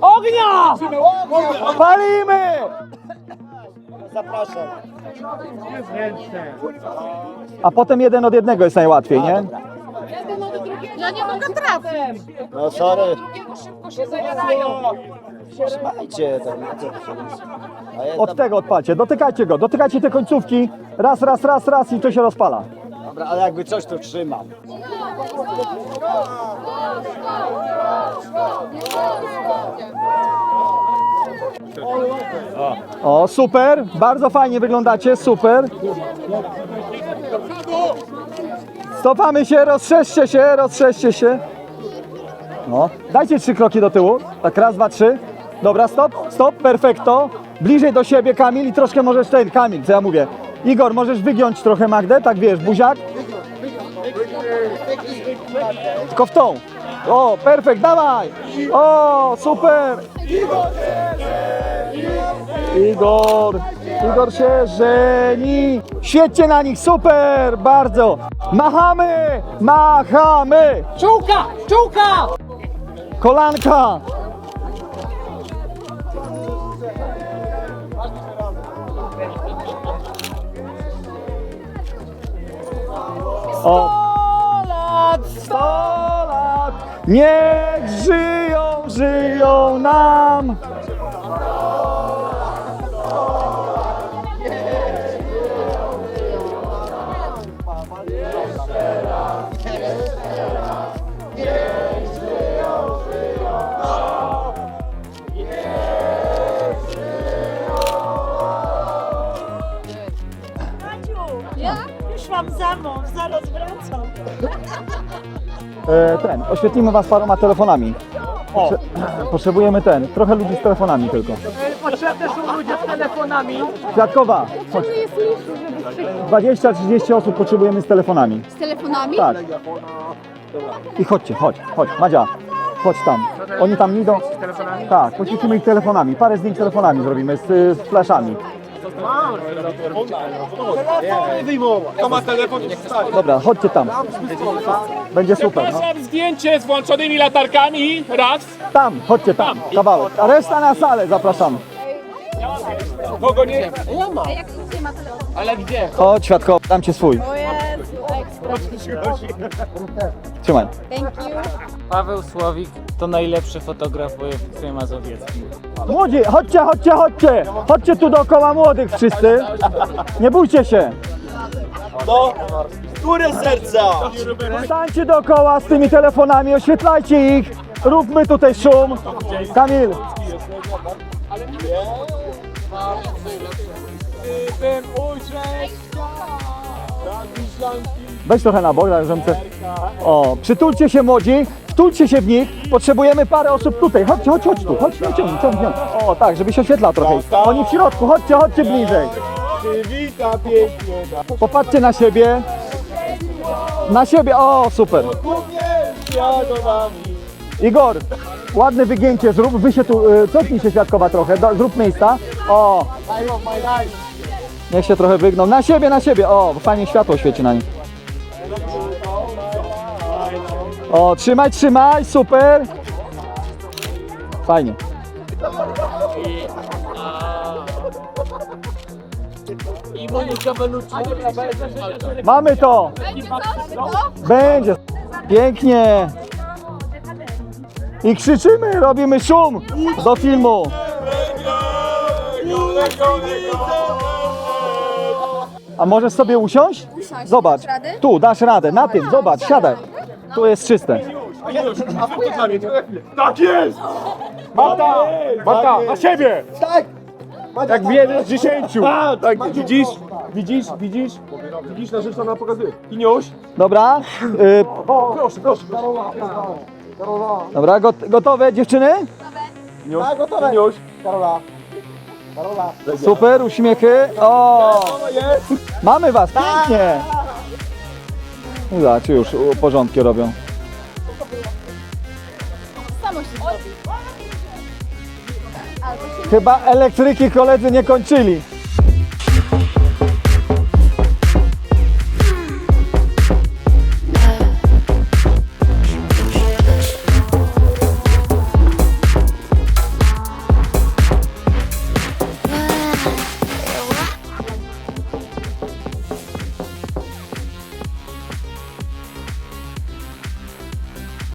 Ognia! Palimy! Zapraszam. A potem jeden od jednego jest najłatwiej, nie? Ja nie mogę trafić. No sorry. Szybko się zajadają. Trzymajcie tam. A ja Od tam, tego odpalcie, dotykajcie go, dotykajcie te końcówki. Raz, raz, raz, raz i to się rozpala. dobra, ale jakby coś to trzymam. O, super, bardzo fajnie wyglądacie, super. Stopamy się, rozszerzcie się, rozszerzcie się. No, dajcie trzy kroki do tyłu. Tak, raz, dwa, trzy. Dobra, stop, stop, perfekto. Bliżej do siebie, Kamil, i troszkę możesz ten, Kamil, co ja mówię. Igor, możesz wygiąć trochę Magdę, tak wiesz, buziak. Tylko w tą. O, perfekt, dawaj. O, super. Igor, Igor się żeni. Świetnie na nich, super, bardzo. Machamy, machamy. Czułka! Czułka! Kolanka. O. lat, sto lat. Niech żyją, żyją nam. Mąż, zaraz wracam. E, ten, oświetlimy was paroma telefonami. Potrze- potrzebujemy ten, trochę ludzi z telefonami tylko. Potrzebne są ludzie z telefonami. Kwiatkowa, chodź. 20-30 osób potrzebujemy z telefonami. Z telefonami? Tak. I chodźcie, chodź, chodź, Madzia, chodź tam. Oni tam idą. Tak, poświecimy ich telefonami. Parę zdjęć telefonami zrobimy z, z flashami. Dobra, chodźcie tam. Będzie super. No. Zapraszam zdjęcie z włączonymi latarkami. Raz. Tam, chodźcie tam, kawałek. A reszta na salę zapraszam. Kogo nie? Ale gdzie? Chodź, świadko, dam cię swój. O Jezu, ekstra. Trzymaj. Thank you. Paweł Słowik to najlepszy fotograf w województwie mazowieckim. Młodzi, chodźcie, chodźcie, chodźcie. Chodźcie tu dookoła młodych wszyscy. Nie bójcie się. Które serca? Stańcie dookoła z tymi telefonami, oświetlajcie ich. Róbmy tutaj szum. Kamil, Ten uczeń. Weź trochę na bok, tak, żebym se... O, przytulcie się młodzi, wtulcie się w nich. Potrzebujemy parę osób tutaj. Chodźcie, chodź, chodź tu. Chodź, ciągnij, ciągnij. O, tak, żeby się oświetla trochę. Oni w środku, chodźcie, chodźcie bliżej. Pięknie. Popatrzcie na siebie. Na siebie, o, super. Igor, ładne wygięcie zrób, wy się tu, y, cofnij się świadkowa trochę, do, zrób miejsca. O, niech się trochę wygną. Na siebie, na siebie, o, fajnie światło świeci na nich. O, trzymaj, trzymaj, super. Fajnie. I. Mamy to. Będzie. Pięknie. I krzyczymy, robimy szum do filmu. A możesz sobie usiąść? Zobacz. Dasz radę? Tu, dasz radę. Na tym, zobacz, siadaj. Tu jest czyste. Tak jest! Marta! Marta, na siebie! Tak! Jak jeden z dziesięciu. Tak, widzisz? Widzisz? Widzisz? Widzisz na rzecz na pokazuje. Iniuś. Dobra. Y, Proszę, proszę. dobra, got, gotowe dziewczyny? Iniuś. Tak, Super, uśmiechy. O! Mamy was, pięknie. No Zobacz, już porządki robią. Chyba elektryki koledzy nie kończyli.